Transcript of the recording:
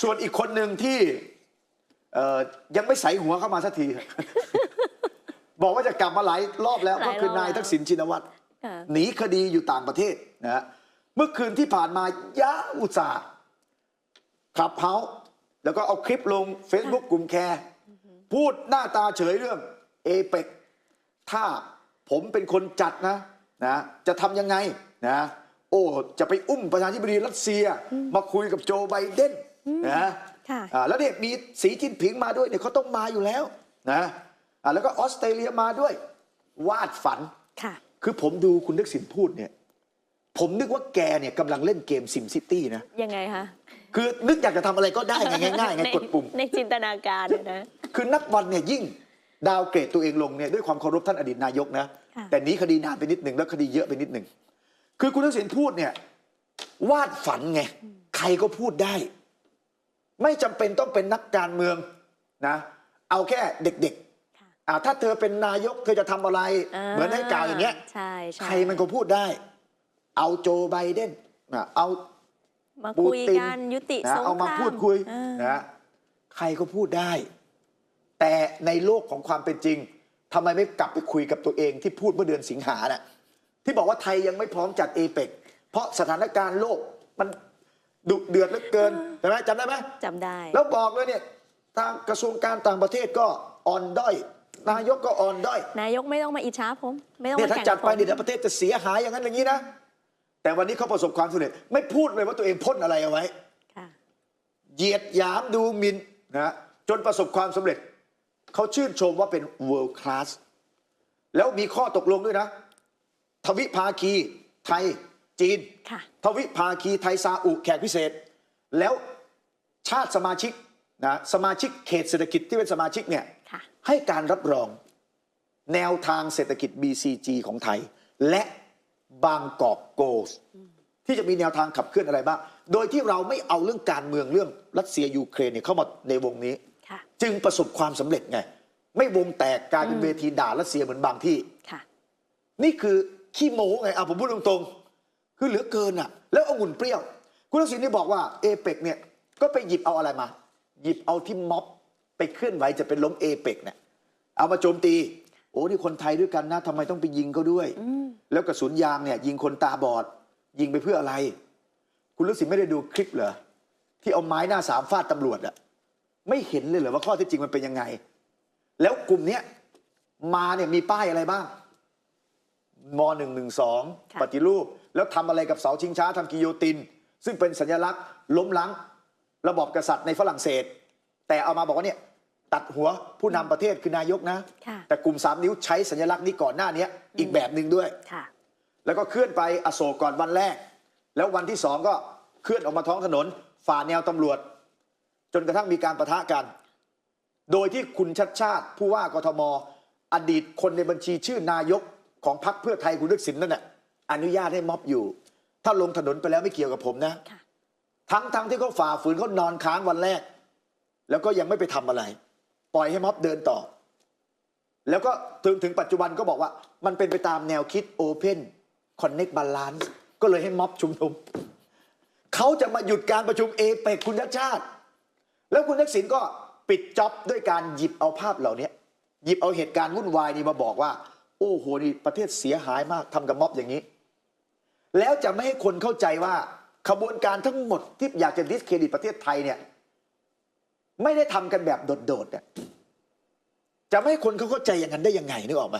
ส่วนอีกคนหนึ่งที่เอ่อยังไม่ใส่หัวเข้ามาสักที บอกว่าจะกลับมาหลายรอบแล้วหลายรอบ ก็คือนายทักษิณชินวัตรค่ะหนีคดีอยู่ต่างประเทศนะฮะเมื่อคืนที่ผ่านมายะอุตสาห์ขับเฮาส์แล้วก็เอาคลิปลง Facebook กลุ่มแคร์พูดหน้าตาเฉยเรื่องเอเปกถ้าผมเป็นคนจัดนะนะจะทำยังไงนะโอ้ จะไปอุ้มประธานาธิบดีรัสเซีย มาคุยกับโจไบเดน นะค่ะอ่าแล้วเนี่ยมีสีจิ้นผิงมาด้วยเนี่ยเขาต้องมาอยู่แล้วนะอ่าแล้วก็ออสเตรเลียมาด้วย วาดฝันค่ะคือผมดูคุณทักษิณพูดเนี่ย ผมนึกว่าแกเนี่ยกำลังเล่นเกมซิมซิตี้นะยังไงคะคือนึกอยากจะทำอะไรก็ได้ไงง่ายๆไงในกดปุ่ม ในจินตนาการเนี่ยนะคือนับวันเนี่ยยิ่งดาวเกรดตัวเองลงเนี่ยด้วยความเคารพท่านอดีตนายกนะค่ะแต่หนี้คดีนานไปนิดหนึ่งแล้วคดีเยอะไปนิดหนึ่งคือคุณทักษิณพูดเนี่ย วาดฝันไง ใครก็พูดได้ ไม่จำเป็นต้องเป็นนักการเมืองนะเอาแค่เด็กค่ะๆอ่าถ้าเธอเป็นนายกเธอจะทำอะไร เหมือนให้กล่าวอย่างเงี้ยใช่ใช่ใครมันก็พูดได้ เอาโจไบเดนนะเอามาปูคุยตินกันยุตินะสงครามเอามาพูดคุยเออนะใครก็พูดได้ แต่ในโลกของความเป็นจริงทำไมไม่กลับไปคุยกับตัวเองที่พูดเมื่อเดือนสิงหาน่ะที่บอกว่าไทยยังไม่พร้อมจัดเอเปกเพราะสถานการณ์โลกมัน ดุเดือดเหลือเกินใช่ไหมจำได้ไหมจำได้ แล้วบอกเลยเนี่ยทางกระทรวงการต่างประเทศก็อ่อนด้อยนายกก็อ่อนด้อยนายกไม่ต้องมาอิจฉาผม ไม่ต้องเนี่ยมาถ้าแข่งจัดกับไปผมเนี่ยเดี๋ยวประเทศจะเสียหายอย่างนั้นอย่างนี้นะ แต่วันนี้เขาประสบความสำเร็จไม่พูดเลยว่าตัวเองพ่นอะไรเอาไว้ ค่ะ เหยียดหยามดูหมินนะจนประสบความสำเร็จ เขาชื่นชมว่าเป็น world class แล้วมีข้อตกลงด้วยนะ ทวิภาคี ไทย จีนค่ะทวิภาคีไทยซาอุแขกพิเศษ แล้วชาติสมาชิกนะสมาชิกเขตเศรษฐกิจที่เป็นสมาชิกเนี่ยค่ะให้การรับรองแนวทางเศรษฐกิจ BCG ของไทย และบางกอกโกสที่จะมีแนวทางขับเคลื่อนอะไรบ้าง โดยที่เราไม่เอาเรื่องการเมืองเรื่องรัสเซียยูเครนเนี่ยเข้ามาในวงนี้ค่ะจึงประสบความสำเร็จไง ไม่วงแตกกลายเป็นเวทีด่ารัสเซียเหมือนบางที่ค่ะนี่คือขี้โม้ไงเอาผมพูดตรงๆ คือเหลือเกินอะ แล้วองุ่นเปรี้ยว คุณทักษิณนี่บอกว่าเอเปกเนี่ยก็ไปหยิบเอาอะไรมา หยิบเอาที่ม็อบไปเคลื่อนไหวจะเป็นล้มเอเปกเนี่ยเอามาโจมตี โอ้นี่คนไทยด้วยกันนะทำไมต้องไปยิงเขาด้วย แล้วกระสุนยางเนี่ย ยิงคนตาบอด ยิงไปเพื่ออะไร คุณทักษิณไม่ได้ดูคลิปเหรอที่เอาไม้หน้าสามฟาดตำรวจอะไม่เห็นเลยเหรอว่าข้อเท็จจริงมันเป็นยังไง แล้วกลุ่มเนี้ยมาเนี่ยมีป้ายอะไรบ้างม .112 ค่ะปฏิรูป แล้วทำอะไรกับเสาชิงช้าทำกิโยติน ซึ่งเป็นสัญลักษณ์ล้มล้างระบอบกษัตริย์ในฝรั่งเศส แต่เอามาบอกว่าเนี่ยตัดหัวผู้นำประเทศคือนายกนะค่ะแต่กลุ่ม3นิ้วใช้สัญลักษณ์นี้ก่อนหน้านี้อีกแบบหนึ่งด้วยค่ะแล้วก็เคลื่อนไปอโศกก่อนวันแรก แล้ววันที่สองก็เคลื่อนออกมาท้องถนน ฝ่าแนวตำรวจ จนกระทั่งมีการประทะกัน โดยที่คุณชัดชาติผู้ว่ากทม อดีตคนในบัญชีชื่อนายกของพรรคเพื่อไทยคุณทักษิณนั่นแหละ อนุญาตให้ม็อบอยู่ ถ้าลงถนนไปแล้วไม่เกี่ยวกับผมนะค่ะทั้งทั้งที่เขาฝ่าฝืนเขานอนค้างวันแรก แล้วก็ยังไม่ไปทำอะไร ปล่อยให้ม็อบเดินต่อ แล้วก็ถึงถึงปัจจุบันก็บอกว่า มันเป็นไปตามแนวคิด Open Connect Balance ก็เลยให้ม็อบชุมนุมเขาจะมาหยุดการประชุมเอเปกคุณชัดชาติ แล้วคุณทักษิณก็ปิดจ็อบด้วยการหยิบเอาภาพเหล่านี้หยิบเอาเหตุการณ์วุ่นวายนี้มาบอกว่า โอ้โหนี่ประเทศเสียหายมากทำกับม็อบอย่างนี้ แล้วจะไม่ให้คนเข้าใจว่าขบวนการทั้งหมดที่อยากจะดิสเครดิตประเทศไทยเนี่ยไม่ได้ทำกันแบบโดดๆเนี่ยจะไม่ให้คนเขาเข้าใจอย่างนั้นได้ยังไงนึกออกไหม